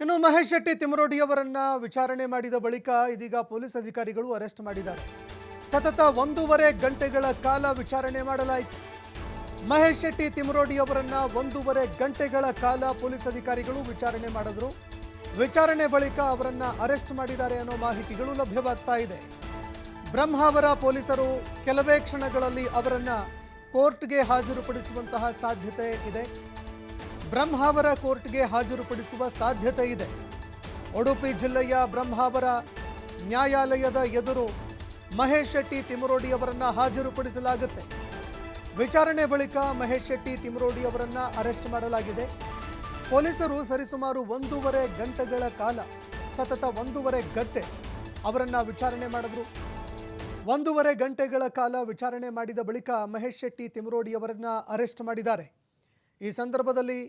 ಇನ್ನು ಮಹೇಶ್ ಶೆಟ್ಟಿ ತಿಮರೋಡಿಯವರನ್ನ ವಿಚಾರಣೆ ಮಾಡಿದ ಬಳಿಕ ಇದೀಗ ಪೊಲೀಸ್ ಅಧಿಕಾರಿಗಳು ಅರೆಸ್ಟ್ ಮಾಡಿದ್ದಾರೆ. ಸತತ ಒಂದೂವರೆ ಗಂಟೆಗಳ ಕಾಲ ವಿಚಾರಣೆ ಮಾಡಲಾಯಿತು. ಮಹೇಶ್ ಶೆಟ್ಟಿ ತಿಮರೋಡಿಯವರನ್ನ ಒಂದೂವರೆ ಗಂಟೆಗಳ ಕಾಲ ಪೊಲೀಸ್ ಅಧಿಕಾರಿಗಳು ವಿಚಾರಣೆ ಮಾಡಿದ್ರು. ವಿಚಾರಣೆ ಬಳಿಕ ಅವರನ್ನ ಅರೆಸ್ಟ್ ಮಾಡಿದ್ದಾರೆ ಅನ್ನೋ ಮಾಹಿತಿಗಳು ಲಭ್ಯವಾಗ್ತಾ ಇದೆ. ಬ್ರಹ್ಮಾವರ ಪೊಲೀಸರು ಕೆಲವೇ ಕ್ಷಣಗಳಲ್ಲಿ ಅವರನ್ನ ಕೋರ್ಟ್ಗೆ ಹಾಜರುಪಡಿಸುವಂತಹ ಸಾಧ್ಯತೆ ಇದೆ. ಬ್ರಹ್ಮಾವರ ಕೋರ್ಟ್ಗೆ ಹಾಜರುಪಡಿಸುವ ಸಾಧ್ಯತೆ ಇದೆ. ಉಡುಪಿ ಜಿಲ್ಲೆಯ ಬ್ರಹ್ಮಾವರ ನ್ಯಾಯಾಲಯದ ಎದುರು ಮಹೇಶ್ ಶೆಟ್ಟಿ ತಿಮರೋಡಿ ಅವರನ್ನು ಹಾಜರುಪಡಿಸಲಾಗುತ್ತೆ. ವಿಚಾರಣೆ ಬಳಿಕ ಮಹೇಶ್ ಶೆಟ್ಟಿ ತಿಮರೋಡಿ ಅವರನ್ನು ಅರೆಸ್ಟ್ ಮಾಡಲಾಗಿದೆ. ಪೊಲೀಸರು ಸರಿಸುಮಾರು ಒಂದೂವರೆ ಗಂಟೆಗಳ ಕಾಲ, ಸತತ ಒಂದೂವರೆ ಗಂಟೆ ಅವರನ್ನು ವಿಚಾರಣೆ ಮಾಡಿದ್ರು. ಒಂದೂವರೆ ಗಂಟೆಗಳ ಕಾಲ ವಿಚಾರಣೆ ಮಾಡಿದ ಬಳಿಕ ಮಹೇಶ್ ಶೆಟ್ಟಿ ತಿಮರೋಡಿ ಅವರನ್ನು ಅರೆಸ್ಟ್ ಮಾಡಿದ್ದಾರೆ. ಈ ಸಂದರ್ಭದಲ್ಲಿ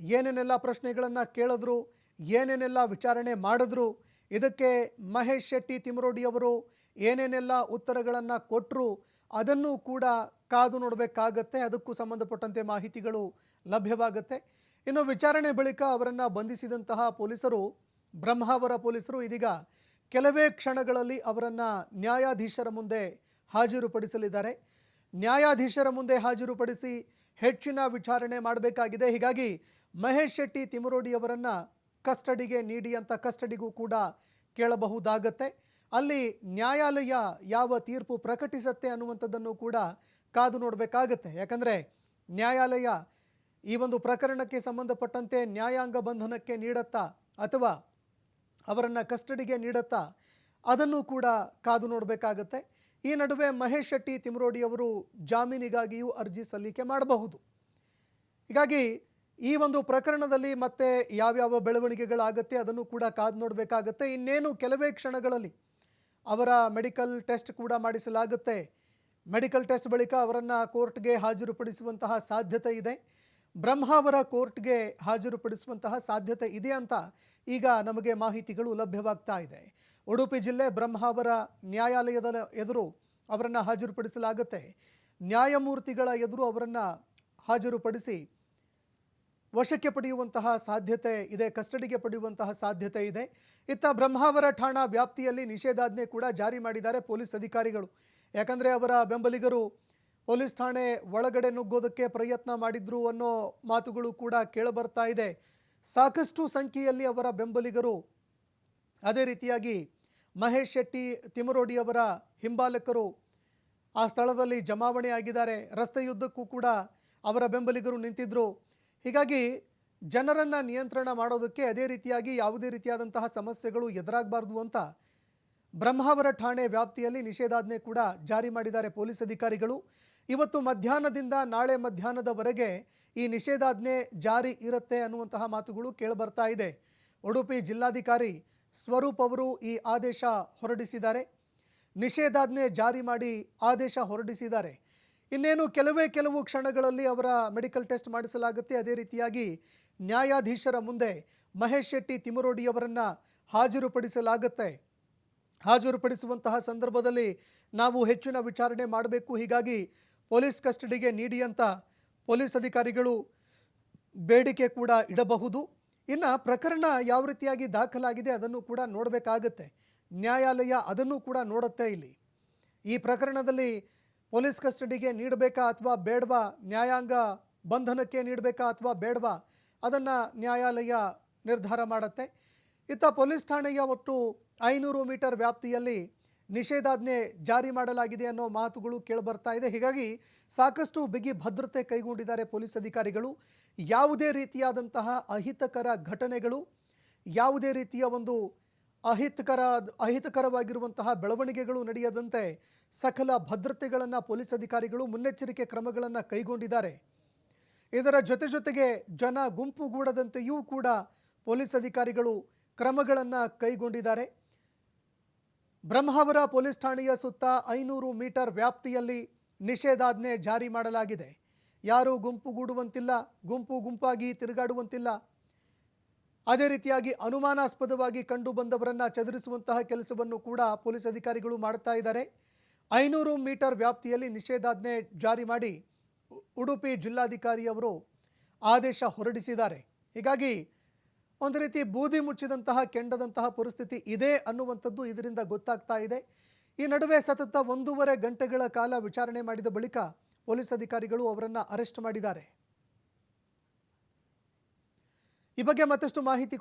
ಏನೇನೆಲ್ಲ ಪ್ರಶ್ನೆಗಳನ್ನು ಕೇಳಿದ್ರು, ಏನೇನೆಲ್ಲ ವಿಚಾರಣೆ ಮಾಡಿದ್ರು, ಇದಕ್ಕೆ ಮಹೇಶ್ ಶೆಟ್ಟಿ ತಿಮರೋಡಿ ಅವರು ಏನೇನೆಲ್ಲ ಉತ್ತರಗಳನ್ನು ಕೊಟ್ಟರು ಅದನ್ನು ಕೂಡ ಕಾದು ನೋಡಬೇಕಾಗತ್ತೆ. ಅದಕ್ಕೂ ಸಂಬಂಧಪಟ್ಟಂತೆ ಮಾಹಿತಿಗಳು ಲಭ್ಯವಾಗುತ್ತೆ. ಇನ್ನು ವಿಚಾರಣೆ ಬಳಿಕ ಅವರನ್ನು ಬಂಧಿಸಿದಂತಹ ಪೊಲೀಸರು ಬ್ರಹ್ಮಾವರ ಪೊಲೀಸರು ಇದೀಗ ಕೆಲವೇ ಕ್ಷಣಗಳಲ್ಲಿ ಅವರನ್ನು ನ್ಯಾಯಾಧೀಶರ ಮುಂದೆ ಹಾಜರುಪಡಿಸಲಿದ್ದಾರೆ. ನ್ಯಾಯಾಧೀಶರ ಮುಂದೆ ಹಾಜರುಪಡಿಸಿ ಹೆಚ್ಚಿನ ವಿಚಾರಣೆ ಮಾಡಬೇಕಾಗಿದೆ. ಹೀಗಾಗಿ ಮಹೇಶ್ ಶೆಟ್ಟಿ ತಿಮರೋಡಿ ಅವರನ್ನು ಕಸ್ಟಡಿಗೆ ನೀಡಿ ಅಂತ ಕಸ್ಟಡಿಗೂ ಕೂಡ ಕೇಳಬಹುದಾಗತ್ತೆ. ಅಲ್ಲಿ ನ್ಯಾಯಾಲಯ ಯಾವ ತೀರ್ಪು ಪ್ರಕಟಿಸತ್ತೆ ಅನ್ನುವಂಥದ್ದನ್ನು ಕೂಡ ಕಾದು ನೋಡಬೇಕಾಗತ್ತೆ. ಯಾಕಂದರೆ ನ್ಯಾಯಾಲಯ ಈ ಒಂದು ಪ್ರಕರಣಕ್ಕೆ ಸಂಬಂಧಪಟ್ಟಂತೆ ನ್ಯಾಯಾಂಗ ಬಂಧನಕ್ಕೆ ನೀಡತ್ತಾ ಅಥವಾ ಅವರನ್ನು ಕಸ್ಟಡಿಗೆ ನೀಡತ್ತಾ ಅದನ್ನು ಕೂಡ ಕಾದು ನೋಡಬೇಕಾಗತ್ತೆ. ಈ ನಡುವೆ ಮಹೇಶ್ ಶೆಟ್ಟಿ ತಿಮರೋಡಿ ಅವರು ಜಾಮೀನಿಗಾಗಿಯೂ ಅರ್ಜಿ ಸಲ್ಲಿಕೆ ಮಾಡಬಹುದು. ಹೀಗಾಗಿ ಈ ಒಂದು ಪ್ರಕರಣದಲ್ಲಿ ಮತ್ತೆ ಯಾವ್ಯಾವ ಬೆಳವಣಿಗೆಗಳಾಗತ್ತೆ ಅದನ್ನು ಕೂಡ ಕಾದು ನೋಡಬೇಕಾಗತ್ತೆ. ಇನ್ನೇನು ಕೆಲವೇ ಕ್ಷಣಗಳಲ್ಲಿ ಅವರ ಮೆಡಿಕಲ್ ಟೆಸ್ಟ್ ಕೂಡ ಮಾಡಿಸಲಾಗುತ್ತೆ. ಮೆಡಿಕಲ್ ಟೆಸ್ಟ್ ಬಳಿಕ ಅವರನ್ನು ಕೋರ್ಟ್ಗೆ ಹಾಜರುಪಡಿಸುವಂತಹ ಸಾಧ್ಯತೆ ಇದೆ. ಬ್ರಹ್ಮಾವರ ಕೋರ್ಟ್ಗೆ ಹಾಜರುಪಡಿಸುವಂತಹ ಸಾಧ್ಯತೆ ಇದೆ ಅಂತ ಈಗ ನಮಗೆ ಮಾಹಿತಿಗಳು ಲಭ್ಯವಾಗ್ತಾ ಇದೆ. ಉಡುಪಿ ಜಿಲ್ಲೆ ಬ್ರಹ್ಮಾವರ ನ್ಯಾಯಾಲಯದ ಎದುರು ಅವರನ್ನು ಹಾಜರುಪಡಿಸಲಾಗುತ್ತೆ. ನ್ಯಾಯಮೂರ್ತಿಗಳ ಎದುರು ಅವರನ್ನು ಹಾಜರುಪಡಿಸಿ ವಶಕ್ಕೆ ಪಡೆಯುವಂತಹ ಸಾಧ್ಯತೆ ಇದೆ, ಕಸ್ಟಡಿಗೆ ಪಡೆಯುವಂತಹ ಸಾಧ್ಯತೆ ಇದೆ. ಇತ್ತ ಬ್ರಹ್ಮಾವರ ಠಾಣಾ ವ್ಯಾಪ್ತಿಯಲ್ಲಿ ನಿಷೇಧಾಜ್ಞೆ ಕೂಡ ಜಾರಿ ಮಾಡಿದ್ದಾರೆ ಪೊಲೀಸ್ ಅಧಿಕಾರಿಗಳು. ಯಾಕಂದರೆ ಅವರ ಬೆಂಬಲಿಗರು ಪೊಲೀಸ್ ಠಾಣೆ ಒಳಗಡೆ ನುಗ್ಗೋದಕ್ಕೆ ಪ್ರಯತ್ನ ಮಾಡಿದ್ರು ಅನ್ನೋ ಮಾತುಗಳು ಕೂಡ ಕೇಳಬರ್ತಾ ಇದೆ. ಸಾಕಷ್ಟು ಸಂಖ್ಯೆಯಲ್ಲಿ ಅವರ ಬೆಂಬಲಿಗರು ಅದೇ ರೀತಿಯಾಗಿ ಮಹೇಶ್ ಶೆಟ್ಟಿ ತಿಮರೋಡಿಯವರ ಹಿಂಬಾಲಕರು ಆ ಸ್ಥಳದಲ್ಲಿ ಜಮಾವಣೆ ಆಗಿದ್ದಾರೆ. ರಸ್ತೆಯುದ್ದಕ್ಕೂ ಕೂಡ ಅವರ ಬೆಂಬಲಿಗರು ನಿಂತಿದ್ದರು ಹೀಗಾಗಿ ಜನರನ್ನು ನಿಯಂತ್ರಣ ಮಾಡೋದಕ್ಕೆ ಅದೇ ರೀತಿಯಾಗಿ ಯಾವುದೇ ರೀತಿಯಾದಂತಹ ಸಮಸ್ಯೆಗಳು ಎದುರಾಗಬಾರ್ದು ಅಂತ ಬ್ರಹ್ಮಾವರ ಠಾಣೆ ವ್ಯಾಪ್ತಿಯಲ್ಲಿ ನಿಷೇಧಾಜ್ಞೆ ಕೂಡ ಜಾರಿ ಮಾಡಿದ್ದಾರೆ ಪೊಲೀಸ್ ಅಧಿಕಾರಿಗಳು. ಇವತ್ತು ಮಧ್ಯಾಹ್ನದಿಂದ ನಾಳೆ ಮಧ್ಯಾಹ್ನದವರೆಗೆ ಈ ನಿಷೇಧಾಜ್ಞೆ ಜಾರಿ ಇರುತ್ತೆ ಅನ್ನುವಂತಹ ಮಾತುಗಳು ಕೇಳಿಬರ್ತಾ ಇದೆ. ಉಡುಪಿ ಜಿಲ್ಲಾಧಿಕಾರಿ ಸ್ವರೂಪ್ ಅವರು ಈ ಆದೇಶ ಹೊರಡಿಸಿದ್ದಾರೆ. ನಿಷೇಧಾಜ್ಞೆ ಜಾರಿ ಮಾಡಿ ಆದೇಶ ಹೊರಡಿಸಿದ್ದಾರೆ. ಇನ್ನೇನು ಕೆಲವೇ ಕೆಲವು ಕ್ಷಣಗಳಲ್ಲಿ ಅವರ ಮೆಡಿಕಲ್ ಟೆಸ್ಟ್ ಮಾಡಿಸಲಾಗುತ್ತೆ. ಅದೇ ರೀತಿಯಾಗಿ ನ್ಯಾಯಾಧೀಶರ ಮುಂದೆ ಮಹೇಶ್ ಶೆಟ್ಟಿ ತಿಮರೋಡಿಯವರನ್ನು ಹಾಜರುಪಡಿಸಲಾಗುತ್ತೆ. ಹಾಜರುಪಡಿಸುವಂತಹ ಸಂದರ್ಭದಲ್ಲಿ ನಾವು ಹೆಚ್ಚಿನ ವಿಚಾರಣೆ ಮಾಡಬೇಕು. ಹೀಗಾಗಿ ಪೊಲೀಸ್ ಕಸ್ಟಡಿಗೆ ನೀಡಿ ಅಂತ ಪೊಲೀಸ್ ಅಧಿಕಾರಿಗಳು ಬೇಡಿಕೆ ಕೂಡ ಇಡಬಹುದು. ಇನ್ನು ಪ್ರಕರಣ ಯಾವ ರೀತಿಯಾಗಿ ದಾಖಲಾಗಿದೆ ಅದನ್ನು ಕೂಡ ನೋಡಬೇಕಾಗತ್ತೆ. ನ್ಯಾಯಾಲಯ ಅದನ್ನು ಕೂಡ ನೋಡುತ್ತೆ ಇಲ್ಲಿ. ಈ ಪ್ರಕರಣದಲ್ಲಿ ಪೊಲೀಸ್ ಕಸ್ಟಡಿಗೆ ನೀಡಬೇಕಾ ಅಥವಾ ಬೇಡವಾ? ನ್ಯಾಯಾಂಗ ಬಂಧನಕ್ಕೆ ನೀಡಬೇಕಾ ಅಥವಾ ಬೇಡವಾ? ಅದನ್ನು ನ್ಯಾಯಾಲಯ ನಿರ್ಧಾರ ಮಾಡುತ್ತೆ. ಇತ್ತ ಪೊಲೀಸ್ ಠಾಣೆಯ ಒಟ್ಟು ಐನೂರು ಮೀಟರ್ ವ್ಯಾಪ್ತಿಯಲ್ಲಿ ನಿಷೇಧಾಜ್ಞೆ ಜಾರಿ ಮಾಡಲಾಗಿದೆ ಅನ್ನೋ ಮಾತುಗಳು ಕೇಳಿಬರ್ತಾ ಇದೆ. ಹೀಗಾಗಿ ಸಾಕಷ್ಟು ಬಿಗಿ ಭದ್ರತೆ ಕೈಗೊಂಡಿದ್ದಾರೆ ಪೊಲೀಸ್ ಅಧಿಕಾರಿಗಳು. ಯಾವುದೇ ರೀತಿಯಾದಂತಹ ಅಹಿತಕರ ಘಟನೆಗಳು, ಯಾವುದೇ ರೀತಿಯ ಒಂದು ಅಹಿತಕರ, ಅಹಿತಕರವಾಗಿರುವಂತಹ ಬೆಳವಣಿಗೆಗಳು ನಡೆಯದಂತೆ ಸಕಲ ಭದ್ರತೆಗಳನ್ನು ಪೊಲೀಸ್ ಅಧಿಕಾರಿಗಳು ಮುನ್ನೆಚ್ಚರಿಕೆ ಕ್ರಮಗಳನ್ನು ಕೈಗೊಂಡಿದ್ದಾರೆ. ಇದರ ಜೊತೆ ಜೊತೆಗೆ ಜನ ಗುಂಪುಗೂಡದಂತೆಯೂ ಕೂಡ ಪೊಲೀಸ್ ಅಧಿಕಾರಿಗಳು ಕ್ರಮಗಳನ್ನು ಕೈಗೊಂಡಿದ್ದಾರೆ. ಬ್ರಹ್ಮಾವರ ಪೊಲೀಸ್ ಠಾಣೆಯ ಸುತ್ತ ಐನೂರು ಮೀಟರ್ ವ್ಯಾಪ್ತಿಯಲ್ಲಿ ನಿಷೇಧಾಜ್ಞೆ ಜಾರಿ ಮಾಡಲಾಗಿದೆ. ಯಾರೂ ಗುಂಪುಗೂಡುವಂತಿಲ್ಲ ಗುಂಪು ಗುಂಪಾಗಿ ತಿರುಗಾಡುವಂತಿಲ್ಲ. ಅದೇ ರೀತಿಯಾಗಿ ಅನುಮಾನಾಸ್ಪದವಾಗಿ ಕಂಡು ಬಂದವರನ್ನು ಚದುರಿಸುವಂತಹ ಕೆಲಸವನ್ನು ಕೂಡ ಪೊಲೀಸ್ ಅಧಿಕಾರಿಗಳು ಮಾಡ್ತಾ ಇದ್ದಾರೆ. ಐನೂರು ಮೀಟರ್ ವ್ಯಾಪ್ತಿಯಲ್ಲಿ ನಿಷೇಧಾಜ್ಞೆ ಜಾರಿ ಮಾಡಿ ಉಡುಪಿ ಜಿಲ್ಲಾಧಿಕಾರಿಯವರು ಆದೇಶ ಹೊರಡಿಸಿದ್ದಾರೆ. ಹೀಗಾಗಿ ಒಂದು ರೀತಿ ಬೂದಿ ಮುಚ್ಚಿದಂತಹ, ಕೆಂಡದಂತಹ ಪರಿಸ್ಥಿತಿ ಇದೆ ಅನ್ನುವಂಥದ್ದು ಇದರಿಂದ ಗೊತ್ತಾಗ್ತಾ ಇದೆ. ಈ ನಡುವೆ ಸತತ ಒಂದೂವರೆ ಗಂಟೆಗಳ ಕಾಲ ವಿಚಾರಣೆ ಮಾಡಿದ ಬಳಿಕ ಪೊಲೀಸ್ ಅಧಿಕಾರಿಗಳು ಅವರನ್ನು ಅರೆಸ್ಟ್ ಮಾಡಿದ್ದಾರೆ. ಈ ಬಗ್ಗೆ ಮತ್ತಷ್ಟು ಮಾಹಿತಿ